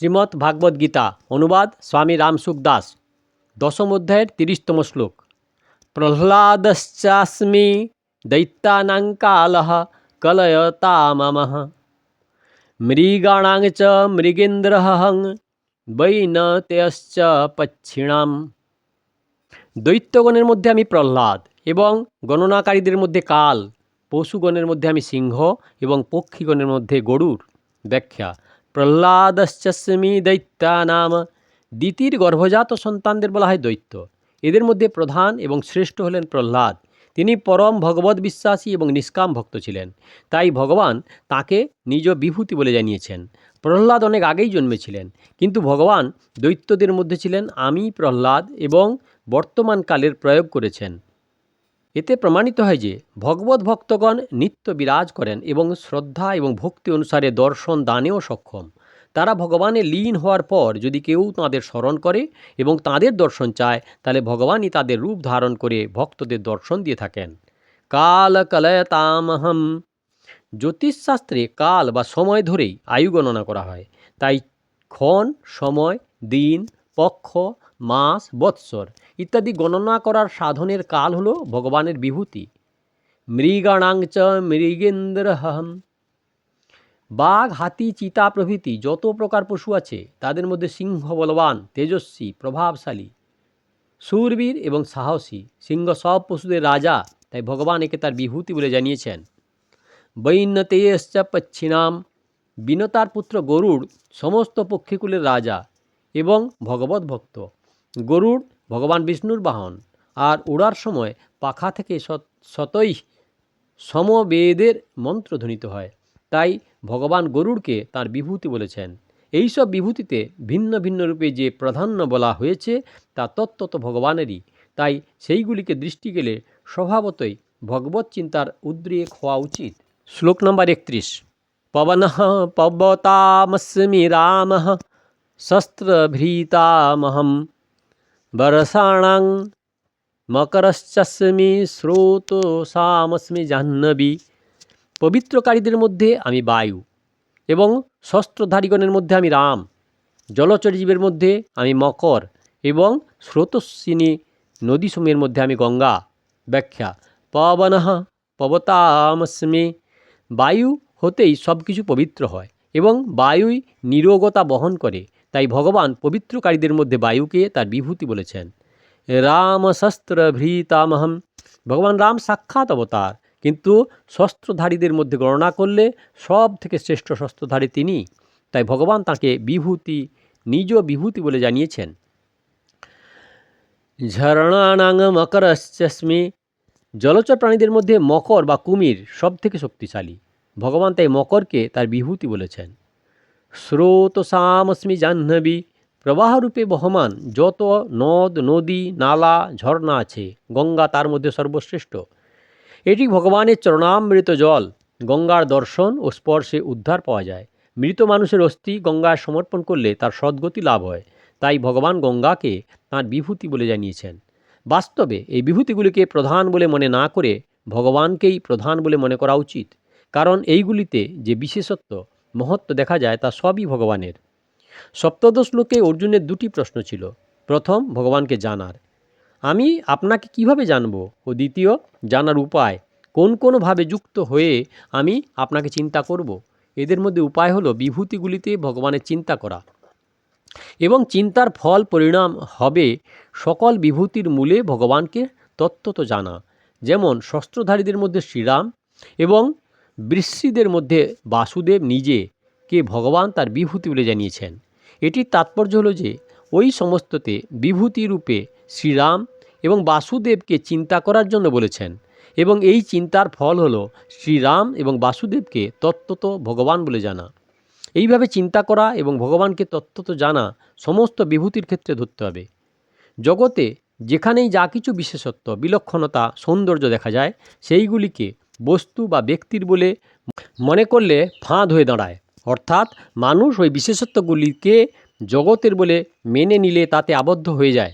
শ্রীমদ্ ভাগবত গীতা, অনুবাদ স্বামী রামসুখ দাস, দশম অধ্যায়ের তিরিশতম শ্লোক। প্রহ্লাদশ্চাস্মি দৈত্যানাঙ্কালহ কলয়তামমঃ। মৃগাণাং চ মৃগেন্দ্রহং বৈনতেয়শ্চ পচ্ছিণাম। দৈত্যগণের মধ্যে আমি প্রহ্লাদ এবং গণনাকারীদের মধ্যে কাল, পশুগণের মধ্যে আমি সিংহ এবং পক্ষীগণের মধ্যে গরুর ব্যাখ্যা। প্রহ্লাদশ্চস্মি দৈত্যানাম দ্বিতীয় গর্ভজাত সন্তানদের বলা হয় দৈত্য। এদের মধ্যে প্রধান এবং শ্রেষ্ঠ হলেন প্রহ্লাদ। তিনি পরম ভগবত বিশ্বাসী এবং নিষ্কাম ভক্ত ছিলেন। তাই ভগবান তাকে নিজ বিভূতি বলে জানিয়েছেন। প্রহ্লাদ অনেক আগেই জন্মেছিলেন, কিন্তু ভগবান দৈত্যদের মধ্যে ছিলেন আমি, প্রহ্লাদ এবং বর্তমান কালের প্রয়োগ করেছেন। এতে প্রমাণিত হয় যে ভগবত ভক্তগণ নিত্য বিরাজ করেন এবং শ্রদ্ধা এবং ভক্তি অনুসারে দর্শন দানেও সক্ষম। তারা ভগবানে লীন হওয়ার পর যদি কেউ তাঁদের স্মরণ করে এবং তাঁদের দর্শন চায়, তাহলে ভগবানই তাদের রূপ ধারণ করে ভক্তদের দর্শন দিয়ে থাকেন। কাল কলয়তামহম জ্যোতিষশাস্ত্রে কাল বা সময় ধরেই আয়ু গণনা করা হয়। তাই ক্ষণ, সময়, দিন, পক্ষ মাস, বৎসর ইত্যাদি গণনা করার সাধনের কাল হলো ভগবানের বিভূতি। মৃগাণাংচ মৃগেন্দ্রহম বাঘ, হাতি, চিতা প্রভৃতি যত প্রকার পশু আছে, তাদের মধ্যে সিংহ বলবান, তেজস্বী, প্রভাবশালী। সুরবীর এবং সাহসী, সিংহ সব পশুদের রাজা, তাই ভগবান একে তার বিভূতি বলে জানিয়েছেন। বৈন্যতেয়শ্চ পচ্ছিনাম। বিনতার পুত্র গরুড় সমস্ত পক্ষীকুলের রাজা এবং ভগবত ভক্ত গরুড় ভগবান বিষ্ণুর বাহন। আর উড়ার সময় পাখা থেকে সতই সমবেদের মন্ত্র ধ্বনিত হয়। তাই ভগবান গরুড়কে তার বিভূতি বলেছেন। এইসব বিভূতিতে ভিন্ন ভিন্ন রূপে যে প্রাধান্য বলা হয়েছে, তা তত্ত্বত ভগবানেরই। তাই সেইগুলিকে দৃষ্টি গেলে স্বভাবতই ভগবত চিন্তার উদ্রেক হওয়া উচিত। শ্লোক নম্বর একত্রিশ। পবন পবতামস্মি রাম শস্ত্রভৃতামহম। বরসাণাং মকরশ্চস্মি স্রোতসামস্মি জাহ্নবী পবিত্রকারীদের মধ্যে আমি বায়ু এবং শস্ত্রধারীগণের মধ্যে আমি রাম। জলচরজীবের মধ্যে আমি মকর এবং স্রোতস্বিনী নদীসমূহের মধ্যে আমি গঙ্গা। ব্যাখ্যা, পবন পবতামস্মি। বায়ু হতেই সব কিছু পবিত্র হয় এবং বায়ুই নিরোগতা বহন করে। তাই ভগবান পবিত্রকারীদের মধ্যে বায়ুকে তার বিভূতি বলেছেন। রাম শস্ত্র ভৃতামহম। ভগবান রাম সাক্ষাৎ অবতার। কিন্তু শস্ত্রধারীদের মধ্যে গণনা করলে সব থেকে শ্রেষ্ঠ শস্ত্রধারী তিনি। তাই ভগবান তাকে বিভূতি, নিজ বিভূতি বলে জানিয়েছেন। ঝরণানাং মকরশ্চস্মি জলচর প্রাণীদের মধ্যে মকর বা কুমির সব থেকে শক্তিশালী। ভগবান তাই মকরকে তার বিভূতি বলেছেন। স্রোতসামস্মি জাহ্নবী, প্রবাহরূপে বহমান যত নদ, নদী, নালা, ঝর্ণা আছে, গঙ্গা তার মধ্যে সর্বশ্রেষ্ঠ। এটি ভগবানের চরণামৃত জল, গঙ্গার দর্শন ও স্পর্শে উদ্ধার পাওয়া যায়। মৃত মানুষের অস্থি গঙ্গায় সমর্পণ করলে তার সদ্গতি লাভ হয়। তাই ভগবান গঙ্গাকে তাঁর বিভূতি বলে জানিয়েছেন। বাস্তবে এই বিভূতিগুলিকে প্রধান বলে মনে না করে ভগবানকেই প্রধান বলে মনে করা উচিত। কারণ এইগুলিতে যে বিশেষত্ব মহত্ব দেখা যায় তা সবই ভগবানের। সপ্তদশ লোকে অর্জুনের দুটি প্রশ্ন ছিল। প্রথম, ভগবানকে জানার। আমি আপনাকে কীভাবে জানব? ও দ্বিতীয়, জানার উপায়। কোন কোনভাবে যুক্ত হয়ে আমি আপনাকে চিন্তা করব? এদের মধ্যে উপায় হলো বিভূতিগুলিতে ভগবানের চিন্তা করা। এবং চিন্তার ফল পরিণাম হবে সকল বিভূতির মূলে ভগবানকে তত্ত্বত জানা। যেমন, শস্ত্রধারীদের মধ্যে শ্রীরাম এবং বৃশ্চিদের মধ্যে বাসুদেব নিজে কে ভগবান তার বিভূতি বলে জানিয়েছেন। এটির তাৎপর্য হলো যে, ওই সমস্ততে বিভূতি রূপে শ্রীরাম এবং বাসুদেবকে চিন্তা করার জন্য বলেছেন এবং এই চিন্তার ফল হলো শ্রীরাম এবং বাসুদেবকে তত্ত্বত ভগবান বলে জানা। এইভাবে চিন্তা করা এবং ভগবানকে তত্ত্বত জানা সমস্ত বিভূতির ক্ষেত্রে ধরতে হবে। জগতে যেখানেই যা কিছু বিশেষত্ব, বিলক্ষণতা, সৌন্দর্য দেখা যায়, সেইগুলিকে বস্তু বা ব্যক্তির বলে মনে করলে ফাঁদ হয়ে দাঁড়ায়। অর্থাৎ মানুষ ওই বিশেষত্বগুলিকে জগতের বলে মেনে নিলে তাতে আবদ্ধ হয়ে যায়।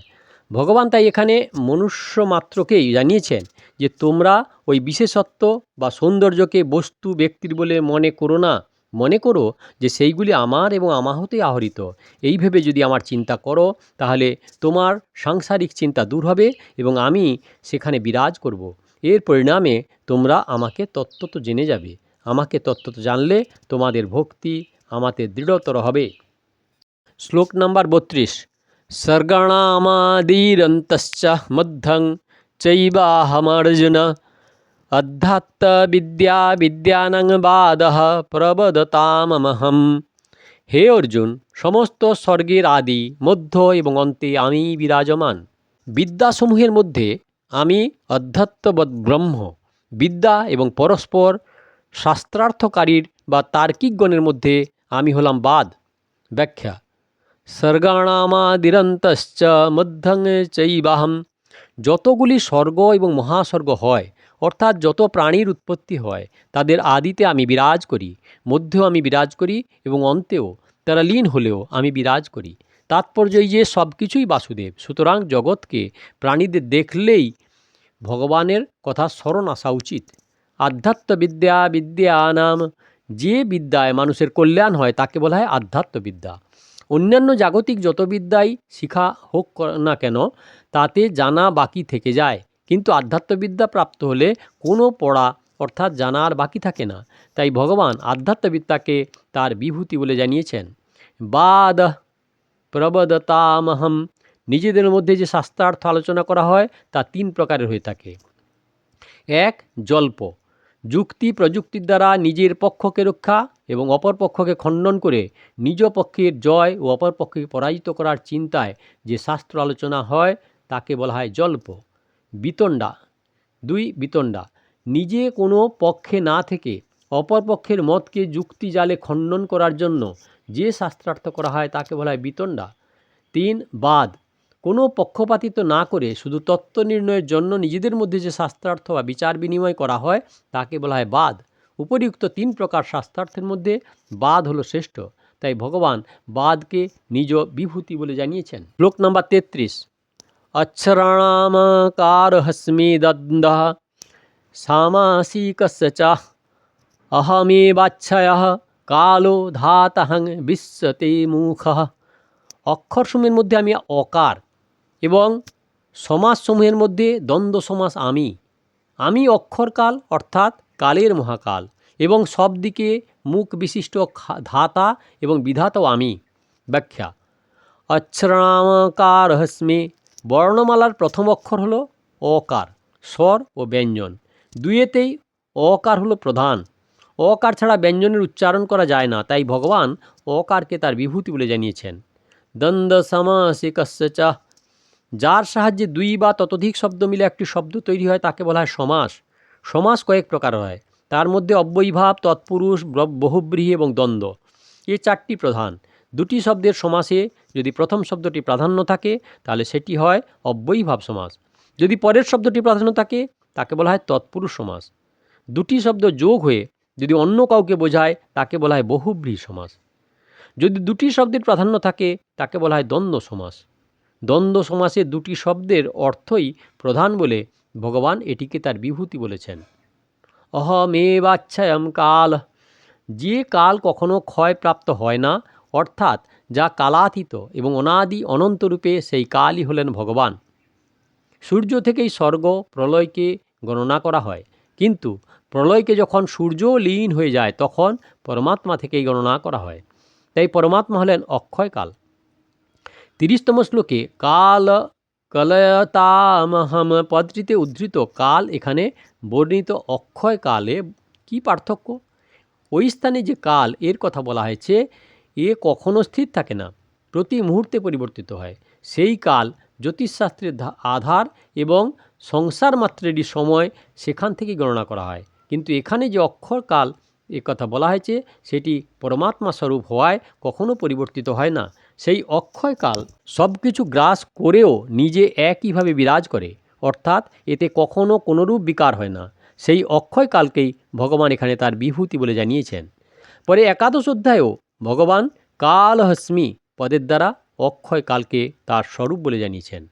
ভগবান তাই এখানে মনুষ্য মাত্রকেই জানিয়েছেন যে, তোমরা ওই বিশেষত্ব বা সৌন্দর্যকে বস্তু, ব্যক্তির বলে মনে করো না। মনে করো যে, সেইগুলি আমার এবং আমার হতেই আহরিত। এই ভেবে যদি আমার চিন্তা করো, তাহলে তোমার সাংসারিক চিন্তা দূর হবে এবং আমি সেখানে বিরাজ করব। এর পরিণামে তোমরা আমাকে তত্ত্বত জেনে যাবে। আমাকে তত্ত্বত জানলে তোমাদের ভক্তি আমাতে দৃঢ়তর হবে। শ্লোক নাম্বার বত্রিশ। সর্গণামাদিরন্তশ্চ মধ্যং চৈবাহমর্জুন। অধ্যাত্মবিদ্যা বিদ্যানং বাদ প্রবদতামহম। হে অর্জুন, সমস্ত স্বর্গের আদি, মধ্য এবং অন্তে আমি বিরাজমান। বিদ্যাসমূহের মধ্যে আমি অধ্যাত্মবৎ ব্রহ্ম, বিদ্যা এবং পরস্পর, শাস্ত্রার্থকারীর বা তার্কিকগণের মধ্যে আমি হলাম বাদ। ব্যাখ্যা, স্বর্গাণামাদিরন্তশ্চ মধ্যং চৈবাহম। যতগুলি স্বর্গ এবং মহাস্বর্গ হয়, অর্থাৎ যত প্রাণীর উৎপত্তি হয়, তাদের আদিতে আমি বিরাজ করি, মধ্যেও আমি বিরাজ করি এবং অন্তেও, তারা লীন হলেও আমি বিরাজ করি। তাৎপর্য এই যে সব কিছুই বাসুদেব। সুতরাং জগৎকে প্রাণীদের দেখলেই ভগবানের কথা স্মরণ আসা উচিত। আধ্যাত্মবিদ্যা বিদ্যা নাম যে বিদ্যায় মানুষের কল্যাণ হয় তাকে বলা হয় আধ্যাত্মবিদ্যা অন্যান্য জাগতিক যত বিদ্যাই শিখা হোক না কেন, তাতে জানা বাকি থেকে যায়। কিন্তু আধ্যাত্মবিদ্যা প্রাপ্ত হলে কোনো পড়া অর্থাৎ জানা আর বাকি থাকে না। তাই ভগবান আধ্যাত্মবিদ্যাকে তার বিভূতি বলে জানিয়েছেন। বাদ প্রবদতামহম। নিজেদের মধ্যে যে শাস্ত্রার্থ আলোচনা করা হয়, তা তিন প্রকারের হয়ে থাকে। এক, জল্প। যুক্তি প্রযুক্তির দ্বারা নিজের পক্ষকে রক্ষা এবং অপর পক্ষকে খণ্ডন করে নিজ পক্ষের জয় ও অপর পক্ষকে পরাজিত করার চিন্তায় যে শাস্ত্র আলোচনা হয়, তাকে বলা হয় জল্প। বিতণ্ডা। দুই, বিতণ্ডা। নিজে কোনো পক্ষে না থেকে অপর পক্ষের মতকে যুক্তি জালে খণ্ডন করার জন্য যে শাস্ত্রার্থ করা হয় তাকে বলা হয় বিতণ্ডা। তিন, বাদ। কোনো পক্ষপাতিত্ব না করে শুধু তত্ত্ব নির্ণয়ের জন্য নিজেদের মধ্যে যে শাস্ত্রার্থ বা বিচার বিনিময় করা হয় তাকে বলা হয় বাদ। উপরিউক্ত তিন প্রকার শাস্ত্রার্থের মধ্যে বাদ হলো শ্রেষ্ঠ। তাই ভগবান বাদকে নিজ বিভূতি বলে জানিয়েছেন। শ্লোক নম্বর তেত্রিশ। অক্ষরাণামকার হস্মি দন্দ সামাসিকস্য চ অহমেবাচ্ছয় কালো ধাতহং বিশ্বতে মুখ অক্ষরসমূহের মধ্যে আমি অকার এবং সমাসসমূহের মধ্যে দ্বন্দ্ব সমাস আমি। আমি অক্ষরকাল অর্থাৎ কালের মহাকাল এবং সব দিকে মুখ বিশিষ্ট ধাতা এবং বিধাতাও আমি। ব্যাখ্যা অক্ষরামকার হস্মে বর্ণমালার প্রথম অক্ষর হলো অকার, স্বর ও ব্যঞ্জন। দুয়েতেই অকার হলো প্রধান। অকার ছাড়া ব্যঞ্জনের উচ্চারণ করা যায় না, তাই ভগবান অকারকে তার বিভূতি বলে জানিয়েছেন। দ্বন্দ্ব সমাসিকস্য যার সাহায্যে দুই বা ততোধিক শব্দ মিলে একটি শব্দ তৈরি হয়, তাকে বলা হয় সমাস। সমাস কয়েক প্রকার হয়। তার মধ্যে অব্যয়ীভাব, তৎপুরুষ ব্র- বহুব্রীহি এবং দ্বন্দ্ব। এ চারটি প্রধান। দুটি শব্দের সমাসে যদি প্রথম শব্দটি প্রাধান্য থাকে, তাহলে সেটি হয় অব্যয়ীভাব সমাস। যদি পরের শব্দটি প্রাধান্য থাকে, তাকে বলা হয় তৎপুরুষ সমাস। দুটি শব্দ যোগ হয়ে যদি অন্য কাউকে বোঝায়, তাকে বলা হয় বহুব্রীহি সমাস। যদি দুটি শব্দের প্রাধান্য থাকে, তাকে বলা হয় দ্বন্দ্ব সমাস। দ্বন্দ্ব সমাসে দুটি শব্দের অর্থই প্রধান বলে ভগবান এটিকে তার বিভূতি বলেছেন। অহ মে অহমেবাচ্ছায়ম কাল। যে কাল কখনো ক্ষয়প্রাপ্ত হয় না, অর্থাৎ যা কালাতীত এবং অনাদি অনন্তরূপে সেই কালই হলেন ভগবান। সূর্য থেকেই স্বর্গ প্রলয়কে গণনা করা হয়। কিন্তু প্রলয়কে যখন সূর্য লীন হয়ে যায়, তখন পরমাত্মা থেকেই গণনা করা হয়। তাই পরমাত্মা হলেন অক্ষয়কাল। তিরিশতম শ্লোকে, কাল কলয়তামহম পদটিতে উদ্ধৃত কাল এখানে বর্ণিত অক্ষয় কালে কি পার্থক্য? ওই স্থানে যে কাল, এর কথা বলা হয়েছে, এ কখনো স্থির থাকে না, প্রতি মুহূর্তে পরিবর্তিত হয়। সেই কাল জ্যোতিষশাস্ত্রের আধার এবং সংসার মাত্রেরই সময় সেখান থেকে গণনা করা হয়। কিন্তু এখানে যে অক্ষর কাল এ কথা বলা হয়েছে, সেটি পরমাত্মা স্বরূপ হওয়ায় কখনো পরিবর্তিত হয় না। সেই অক্ষয়কাল সব কিছু গ্রাস করেও নিজে একইভাবে বিরাজ করে, অর্থাৎ এতে কখনো কোনোরূপ বিকার হয় না। সেই অক্ষয়কালকেই ভগবান এখানে তার বিভূতি বলে জানিয়েছেন। পরে একাদশ অধ্যায়েও ভগবান কাল হস্মি পদের দ্বারা অক্ষয়কালকে তার স্বরূপ বলে জানিয়েছেন।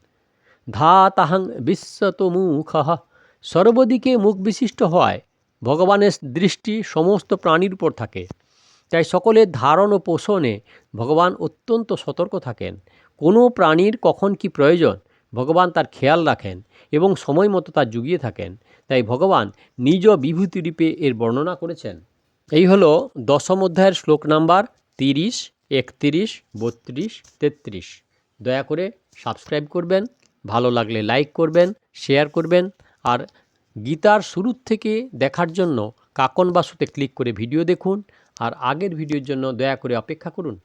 ধা তাহাং বিশ্বত মুখ, সর্বদিকে মুখ বিশিষ্ট হওয়ায় ভগবানের দৃষ্টি সমস্ত প্রাণীর উপর থাকে। তাই সকলের ধারণ ও পোষণে ভগবান অত্যন্ত সতর্ক থাকেন। কোনো প্রাণীর কখন কি প্রয়োজন, ভগবান তার খেয়াল রাখেন এবং সময় মতো তা জুগিয়ে থাকেন। তাই ভগবান নিজ বিভূতিরূপে এর বর্ণনা করেছেন। এই হলো দশম অধ্যায়ের শ্লোক নাম্বার তিরিশ। একতিরিশ, বত্রিশ, তেত্রিশ। দয়া করে সাবস্ক্রাইব করবেন, ভালো লাগলে লাইক করবেন, শেয়ার করবেন আর গীতার শুরুর থেকে দেখার জন্য কাকন বাসুতে ক্লিক করে ভিডিও দেখুন আর আগের ভিডিওর জন্য দয়া করে অপেক্ষা করুন।